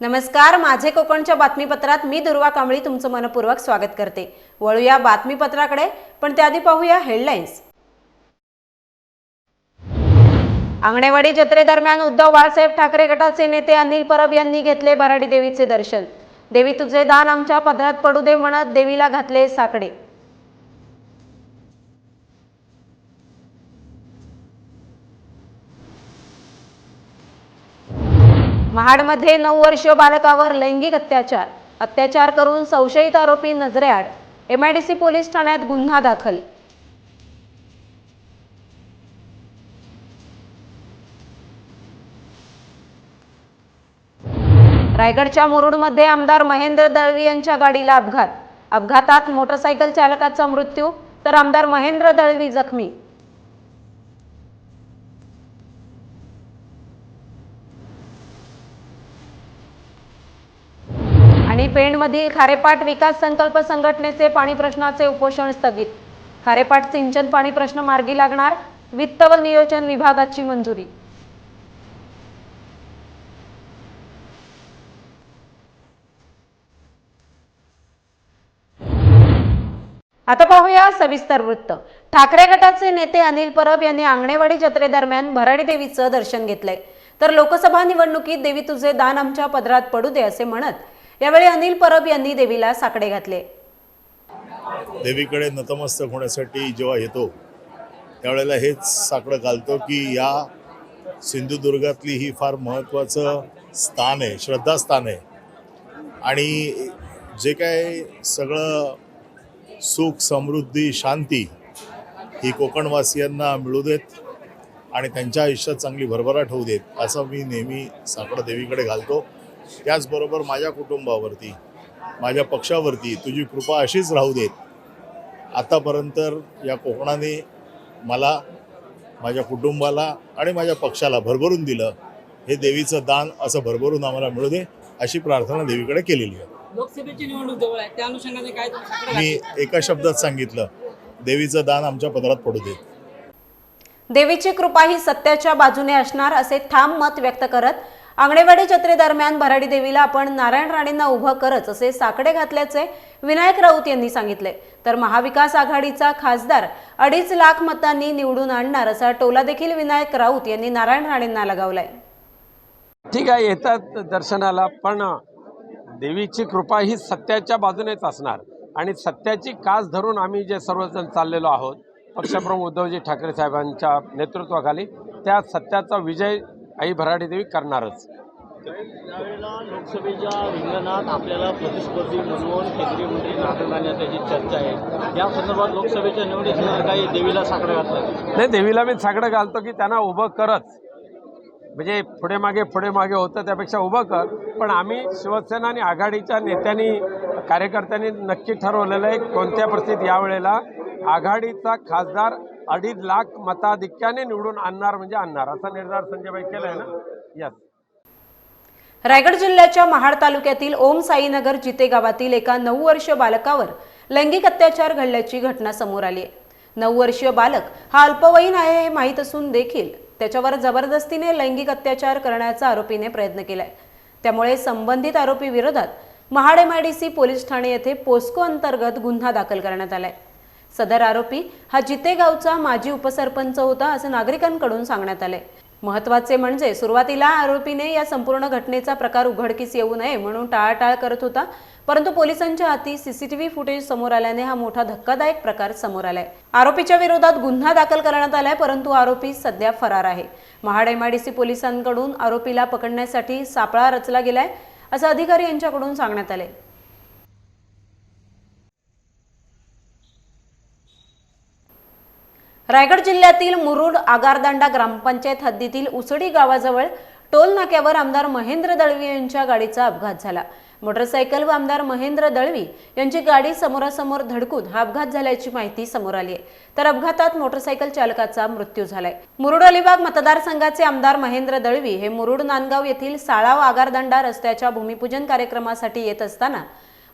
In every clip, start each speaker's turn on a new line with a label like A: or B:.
A: नमस्कार माझे कोकणच्या बातमीपत्रात मी दुर्वा कांबळी तुमचं मनपूर्वक स्वागत करते. वळूया बातमीपत्राकडे पण त्याआधी पाहूया हेडलाईन्स. आंगणेवाडी जत्रेदरम्यान उद्धव बाळासाहेब ठाकरे गटाचे नेते अनिल परब यांनी घेतले भराडी देवीचे दर्शन. देवी तुझे दान आमच्या पदरात पडू दे म्हणत देवीला घातले साकडे. महाडमध्ये नऊ वर्ष बालकावर लैंगिक अत्याचार अत्याचार करून संशयित आरोपी नजरेआड एमआयडीसी पोलीस ठाण्यात गुन्हा दाखल. रायगडच्या मुरुडमध्ये आमदार महेंद्र दळवी यांच्या गाडीला अपघात. अपघातात मोटरसायकल चालकाचा मृत्यू तर आमदार महेंद्र दळवी जखमी. पेणमधील खारेपाट विकास संकल्प संघटनेचे पाणी प्रश्नाचे उपोषण स्थगित. खारेपाट सिंचन पाणी प्रश्न मार्गी लागणार वित्त व नियोजन विभागाची मंजुरी. आता पाहूया सविस्तर वृत्त. ठाकरे गटाचे नेते अनिल परब यांनी आंगणेवाडी जत्रेदरम्यान भराडी देवीचं दर्शन घेतलंय. तर लोकसभा निवडणुकीत देवी तुझे दान आमच्या पदरात पडू दे असे म्हणत यावेळी अनिल परब यांनी देवीला साकडे घातले.
B: देवीकडे नतमस्तक होण्यासाठी जेव्हा येतो त्यावेळेला हेच साकडं घालतो की या सिंधुदुर्गातली ही फार महत्त्वाचं स्थान आहे श्रद्धास्थान आहे. आणि जे काय सगळं सुख समृद्धी शांती ही कोकणवासियांना मिळू देत आणि त्यांच्या आयुष्यात चांगली भरभराट होऊ देत असं मी नेहमी साकडं देवीकडे घालतो. त्याचबरोबर माझ्या कुटुंबावरती माझ्या पक्षावरती तुझी कृपा अशीच राहू देत. आतापर्यंत या कोकणाने मला माझ्या कुटुंबाला आणि माझ्या पक्षाला भरभरून दिलं. हे देवीचं दान असं भरभरून आम्हाला मिळू दे अशी प्रार्थना देवीकडे केलेली आहे.
C: लोकसभेची निवडणूक जवळ आहे. त्या अनुषंगाने काय
B: मी एका शब्दात सांगितलं देवीचं दान आमच्या पदरात पडू दे.
A: देवीची कृपा ही सत्याच्या बाजूने असणार असे ठाम मत व्यक्त करत आंगणेवाडी जत्रेदरम्यान भराडी देवीला आपण नारायण राणेंना उभं करत असे साकडे घातल्याचे विनायक राऊत यांनी सांगितले. तर महाविकास आघाडीचा खासदार अडीच लाख मतांनी निवडून आणणार असा टोला देखील विनायक राऊत यांनी नारायण राणेंना लगावलाय.
D: ठीक आहे येतात दर्शनाला पण देवीची कृपा ही सत्याच्या बाजूनेच असणार. आणि सत्याची कास धरून आम्ही जे सर्वजण चाललेलो आहोत पक्षप्रमुख उद्धवजी ठाकरे साहेबांच्या नेतृत्वाखाली त्या सत्याचा विजय आई भराडी देवी करणारच.
E: त्यावेळेला लोकसभेच्या रिंगणात आपल्याला प्रतिस्पर्धी म्हणून केंद्रीय मंत्री नारायण राणे यांची चर्चा आहे. या संदर्भात लोकसभेच्या निवडणुकीत काही देवीला साकडं घातलं.
D: नाही देवीला मी साकडं घालतो की त्यांना उभं करच. म्हणजे पुढे मागे पुढे मागे होतं त्यापेक्षा उभं कर. पण आम्ही शिवसेना आणि आघाडीच्या नेत्यांनी कार्यकर्त्यांनी नक्की ठरवलेलं आहे कोणत्या परिस्थितीत यावेळेला आघाडीचा खासदार अडीच लाख मताधिक्याने निवडून आणणार म्हणजे आणणार. असा निर्धार संजयबाई केलाय ना? यस
A: रायगड जिल्ह्याच्या महाड तालुक्यातील ओम साईनगर जिते गावातील एका नऊ वर्षीय बालकावर लैंगिक अत्याचार घडल्याची घटना समोर आली आहे. नऊ वर्षीय बालक हा अल्पवयीन आहे हे माहीत असून देखील त्याच्यावर जबरदस्तीने लैंगिक अत्याचार करण्याचा आरोपीने प्रयत्न केलाय. त्यामुळे संबंधित आरोपी विरोधात महाड एमआयडीसी पोलीस ठाणे येथे पोस्को अंतर्गत गुन्हा दाखल करण्यात आलाय. सदर आरोपी हा जिते गावचा माजी उपसरपंच होता असं नागरिकांकडून सांगण्यात आले महत्त्वाचे म्हणजे सुरुवातीला आरोपीने या संपूर्ण घटनेचा प्रकार उघडकीस येऊ नये म्हणून टाळाटाळ करत होता परंतु पोलिसांच्या हाती सीसीटीव्ही फुटेज समोर आल्याने हा मोठा धक्कादायक प्रकार समोर आलाय. आरोपीच्या विरोधात गुन्हा दाखल करण्यात आलाय परंतु आरोपी सध्या फरार आहे. महाड एमआयडीसी पोलिसांकडून आरोपीला पकडण्यासाठी सापळा रचला गेलाय असं अधिकारी यांच्याकडून सांगण्यात आले रायगड जिल्ह्यातील मुरुड आगारदांडा ग्रामपंचायत हद्दीतील उसडी गावाजवळ टोल नाक्यावर आमदार महेंद्र दळवी यांच्या गाडीचा अपघात झाला. मोटरसायकल व आमदार महेंद्र दळवी यांची गाडी समोरासमोर धडकून हा अपघात झाल्याची माहिती समोर आली आहे. तर अपघातात मोटरसायकल चालकाचा मृत्यू झालाय. मुरुड अलिबाग मतदारसंघाचे आमदार महेंद्र दळवी हे मुरुड नांदगाव येथील साळाव आगारदांडा रस्त्याच्या भूमिपूजन कार्यक्रमासाठी येत असताना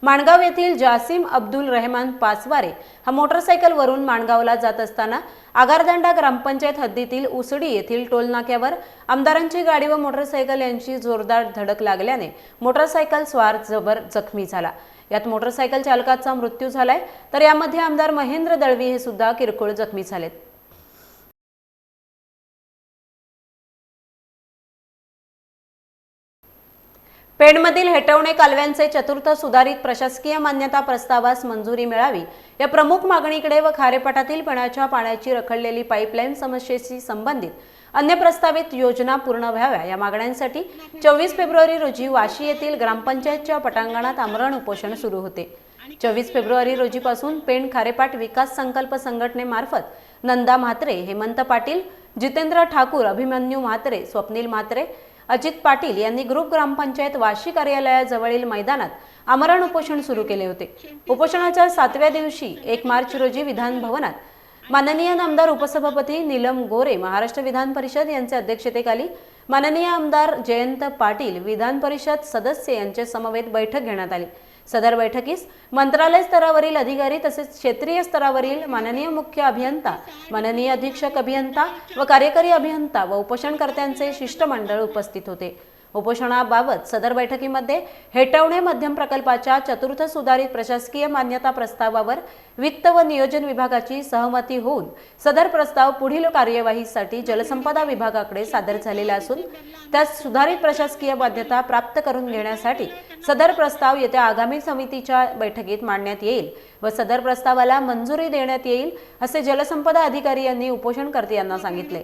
A: माणगाव येथील जासिम अब्दुल रहमान पासवारे हा मोटरसायकलवरून माणगावला जात असताना आगारदांडा ग्रामपंचायत हद्दीतील उसडी येथील टोलनाक्यावर आमदारांची गाडी व मोटरसायकल यांची जोरदार धडक लागल्याने मोटरसायकल स्वार जबर जखमी झाला. यात मोटरसायकल चालकाचा मृत्यू झालाय तर यामध्ये आमदार महेंद्र दळवी हे सुद्धा किरकोळ जखमी झालेत. पेणमधील हेटवणे कालव्यांचे चतुर्थ सुधारित प्रशासकीय मान्यता प्रस्तावास मंजुरी मिळावी या प्रमुख मागणीकडे व खारेपाटातील पिण्याच्या पाण्याची रखडलेली पाईपलाईन समस्येशी संबंधित अन्य प्रस्तावित योजना पूर्ण व्हाव्या या मागण्यांसाठी चोवीस फेब्रुवारी रोजी वाशी येथील ग्रामपंचायतच्या पटांगणात आमरण उपोषण सुरू होते. चोवीस फेब्रुवारी रोजीपासून पेण खारेपाट विकास संकल्प संघटनेमार्फत नंदा म्हात्रे हेमंत पाटील जितेंद्र ठाकूर अभिमन्यू म्हात्रे स्वप्नील म्हात्रे अजित पाटील यांनी ग्रुप ग्रामपंचायत वाशी कार्यालयाजवळील मैदानात आमरण उपोषण सुरू केले होते. उपोषणाच्या सातव्या दिवशी एक मार्च रोजी विधान भवनात माननीय आमदार उपसभापती नीलम गोरे महाराष्ट्र विधान परिषद यांच्या अध्यक्षतेखाली माननीय आमदार जयंत पाटील विधान परिषद सदस्य यांच्या समवेत बैठक घेण्यात आली. सदर बैठकीस मंत्रालय स्तरावरील अधिकारी तसेच क्षेत्रीय स्तरावरील माननीय मुख्य अभियंता माननीय अधीक्षक अभियंता व कार्यकारी अभियंता व उपोषणकर्त्यांचे शिष्टमंडळ उपस्थित होते. उपोषणाबाबत सदर बैठकीमध्ये हेटवणे मध्यम प्रकल्पाच्या चतुर्थ सुधारित प्रशासकीय मान्यता प्रस्तावावर वित्त व नियोजन विभागाची सहमती होऊन सदर प्रस्ताव पुढील कार्यवाहीसाठी जलसंपदा विभागाकडे सादर झालेला असून त्यास सुधारित प्रशासकीय मान्यता प्राप्त करून घेण्यासाठी सदर प्रस्ताव येत्या आगामी समितीच्या बैठकीत मांडण्यात येईल व सदर प्रस्तावाला मंजुरी देण्यात येईल असे जलसंपदा अधिकारी यांनी उपोषणकर्ते यांना सांगितले.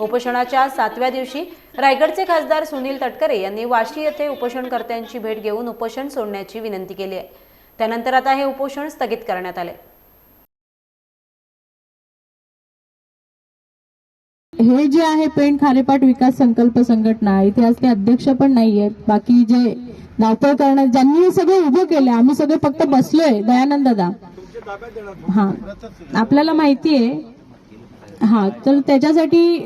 A: उपोषणाच्या सातव्या दिवशी रायगडचे खासदार सुनील तटकरे यांनी वाशी येथे उपोषणकर्त्यांची भेट घेऊन उपोषण सोडण्याची विनंती केली आहे. त्यानंतर आता हे उपोषण स्थगित करण्यात आले.
F: हे जे आहे पेण खारेपाट विकास संकल्प संघटना इथे असले अध्यक्ष पण नाहीयेत. बाकी जे धावपळ करणार ज्यांनी हे सगळं उभं केलं आम्ही सगळे फक्त बसलोय दयानंद दादा हा. आपल्याला माहितीये हा तर त्याच्यासाठी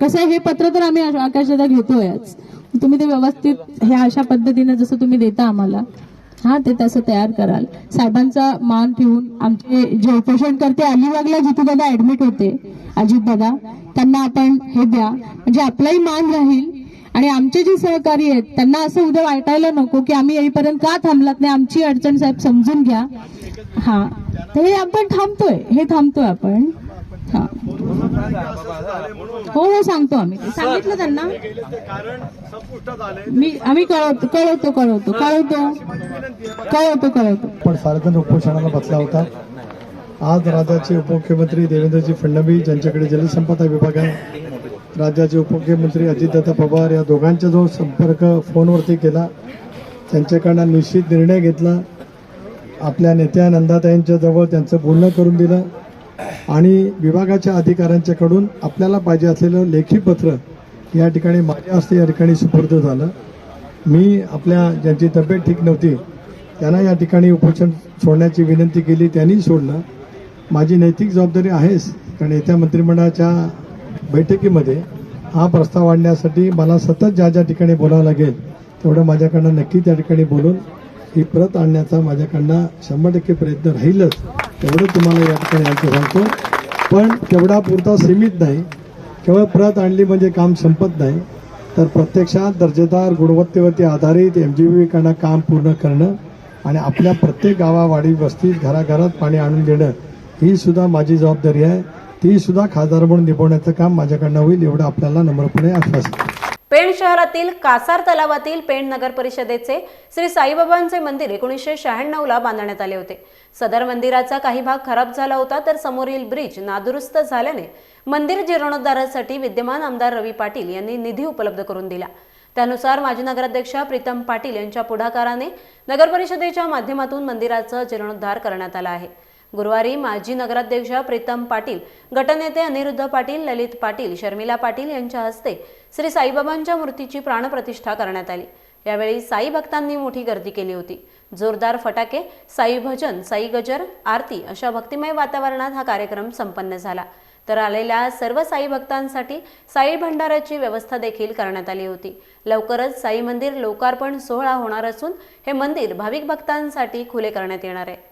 F: कसं आहे हे पत्र तर आम्ही आकाश दादा घेतोयच. तुम्ही ते व्यवस्थित हे अशा पद्धतीने जसं तुम्ही देता आम्हाला हा ते तसं तयार कराल. साहेबांचा मान ठेवून आमचे जे उपोषणकर्ते अलिबागला जिथे दादा ऍडमिट होते अजित दादा त्यांना आपण हे द्या. म्हणजे आपलाही मान राहील आणि आमचे जे सहकारी आहेत त्यांना असं उद्या वाटायला नको की आम्ही येईपर्यंत का थांबलात नाही आमची अडचण साहेब समजून घ्या. हा तर हे आपण थांबतोय हे थांबतोय आपण. हा. हो हो सांगतो आम्ही. सांगितलं त्यांना. मी आम्ही कळवतो कळवतो कळवतो कळवतो. कळवतो कळवतो.
G: पण सार्वजनिक उपोषणाला बसला होता. आज राज्याचे उपमुख्यमंत्री देवेंद्रजी फडणवीस ज्यांच्याकडे जलसंपदा विभाग आहे राज्याचे उपमुख्यमंत्री अजितदादा पवार या दोघांचा जो संपर्क फोनवरती केला त्यांच्याकडनं निश्चित निर्णय घेतला. आपल्या नेत्या नंदाताईंच्या जवळ त्यांचं बोलणं करून दिलं. आणि विभागाच्या अधिकाऱ्यांच्याकडून आपल्याला पाहिजे असलेलं लेखी पत्र या ठिकाणी माझ्या हस्ते या ठिकाणी सुपूर्द झालं. मी आपल्या ज्यांची तब्येत ठीक नव्हती त्यांना या ठिकाणी उपोषण सोडण्याची विनंती केली त्यांनी सोडलं. माझी नैतिक जबाबदारी आहेच कारण येत्या मंत्रिमंडळाच्या बैठकीमध्ये हा प्रस्ताव आणण्यासाठी मला सतत ज्या ज्या ठिकाणी बोलावं लागेल तेवढं माझ्याकडनं नक्की त्या ठिकाणी बोलून ही प्रत आणण्याचा माझ्याकडनं शंभर टक्के प्रयत्न राहीलच तेवढं तुम्हाला या ठिकाणी सांगतो. पण तेवढा पुरता सीमित नाही. केवळ प्रत आणली म्हणजे काम संपत नाही. तर प्रत्यक्षात दर्जेदार गुणवत्तेवरती आधारित एम जी बीकडनं काम पूर्ण करणं आणि आपल्या प्रत्येक गावावाडी वस्तीत घराघरात पाणी आणून देणं ही सुद्धा माझी जबाबदारी आहे. ती सुद्धा खासदार म्हणून निभवण्याचं काम माझ्याकडनं होईल एवढं आपल्याला नम्रपणे आश्वासन.
A: पेण शहरातील कासार तलावातील पेण नगर परिषदेचे श्री साईबाबांचे मंदिर एकोणीसशे शहाण्णवला बांधण्यात आले होते. सदर मंदिराचा काही भाग खराब झाला होता तर समोरील ब्रिज नादुरुस्त झाल्याने मंदिर जीर्णोद्धारासाठी विद्यमान आमदार रवी पाटील यांनी निधी उपलब्ध करून दिला. त्यानुसार माजी नगराध्यक्षा प्रीतम पाटील यांच्या पुढाकाराने नगर परिषदेच्या माध्यमातून मंदिराचा जीर्णोद्धार करण्यात आला आहे. गुरुवारी माजी नगराध्यक्षा प्रीतम पाटील गटनेते अनिरुद्ध पाटील ललित पाटील शर्मिला पाटील यांच्या हस्ते श्री साईबाबांच्या मूर्तीची प्राणप्रतिष्ठा करण्यात आली. यावेळी साई भक्तांनी मोठी गर्दी केली होती. जोरदार फटाके साई भजन साई गजर आरती अशा भक्तिमय वातावरणात हा कार्यक्रम संपन्न झाला. तर आलेल्या सर्व साई भक्तांसाठी साई भंडाराची व्यवस्था देखील करण्यात आली होती. लवकरच साई मंदिर लोकार्पण सोहळा होणार असून हे मंदिर भाविक भक्तांसाठी खुले करण्यात येणार आहे.